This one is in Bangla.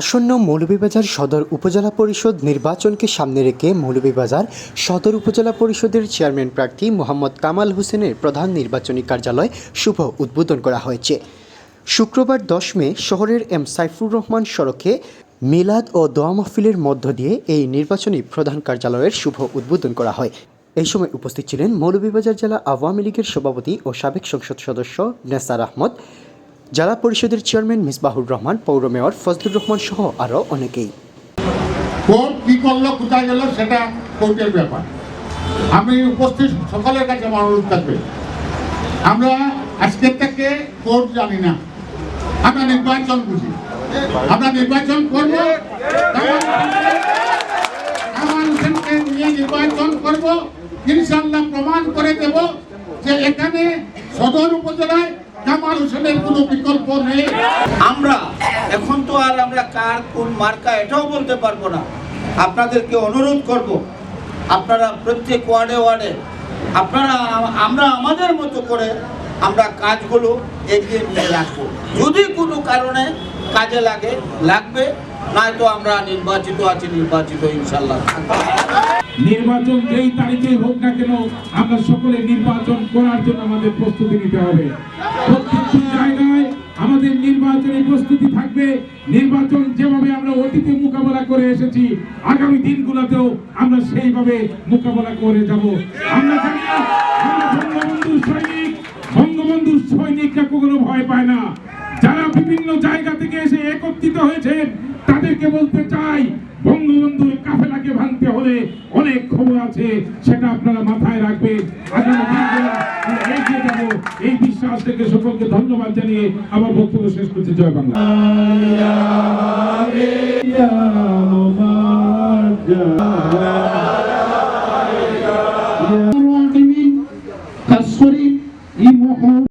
আসন্ন মৌলভীবাজার সদর উপজেলা পরিষদ নির্বাচনকে সামনে রেখে মৌলভীবাজার সদর উপজেলা পরিষদের চেয়ারম্যান প্রার্থী মোহাম্মদ কামাল হোসেনের প্রধান নির্বাচনী কার্যালয় শুভ উদ্বোধন করা হয়েছে। শুক্রবার দশ মে শহরের এম সাইফুর রহমান সড়কে মিলাদ ও দোয়া মাহফিলের মধ্য দিয়ে এই নির্বাচনী প্রধান কার্যালয়ের শুভ উদ্বোধন করা হয়। এই সময় উপস্থিত ছিলেন মৌলভীবাজার জেলা আওয়ামী লীগের সভাপতি ও সাবেক সংসদ সদস্য নেসার আহমদ জেলা পরিষদের চেয়ারম্যান মিসবাহুর রহমান, পৌর মেয়র ফজলুর রহমান সহ আরও অনেকেই। কোর্ট কি করল, কোথায় গেল, সেটা কোর্টের ব্যাপার। আমি উপস্থিত সকলের কাছে অনুরোধ থাকবে। আমরা আজকের থেকে কোর্ট জানি না। আমরা নির্বাচন বুঝি। আমরা নির্বাচন করব। হোসেনকে নিয়ে নির্বাচন করব। ইনশাল্লাহ প্রমাণ করে দেব যে এখানে সদর উপজেলায় আমরা, এখন তো আর আমরা কার কোন মার্কা এটাও বলতে পারব না। আপনাদেরকে অনুরোধ করব, আপনারা প্রত্যেক ওয়ার্ডে ওয়ার্ডে, আপনারা, আমরা আমাদের মতো করে আমরা কাজগুলো এগিয়ে নিয়ে রাখব। যদি কোনো কারণে কাজে লাগে, লাগবে, নয়তো আমরা নির্বাচিত আছি, নির্বাচিত ইনশাল্লাহ। নির্বাচন যেই তারিখে হোক না কেন, আমরা সকলে নির্বাচন করার জন্য আমাদের প্রস্তুতি নিতে হবে। প্রত্যেকটি জায়গায় আমাদের নির্বাচনী প্রস্তুতি থাকবে। নির্বাচন যেভাবে আমরা অতীতে মোকাবেলা করে এসেছি, আগামী দিনগুলোতেও আমরা সেইভাবে মোকাবেলা করে যাব। আমরা জানি আমরা বঙ্গবন্ধুর সৈনিক, বঙ্গবন্ধুর সৈনিকরা কখনো ভয় পায় না। যারা বিভিন্ন জায়গা থেকে এসে একত্রিত হয়েছেন, তাদেরকে বলতে চাই বঙ্গবন্ধুর কাফেলাকে ভাঙতে হলে অনেক খবর আছে সেটা আপনারা মাথায় রাখবেন এগিয়ে যাব এই বিশ্বাস থেকে সকলকে ধন্যবাদ জানিয়ে আমার বক্তব্য শেষ করছি জয় বাংলা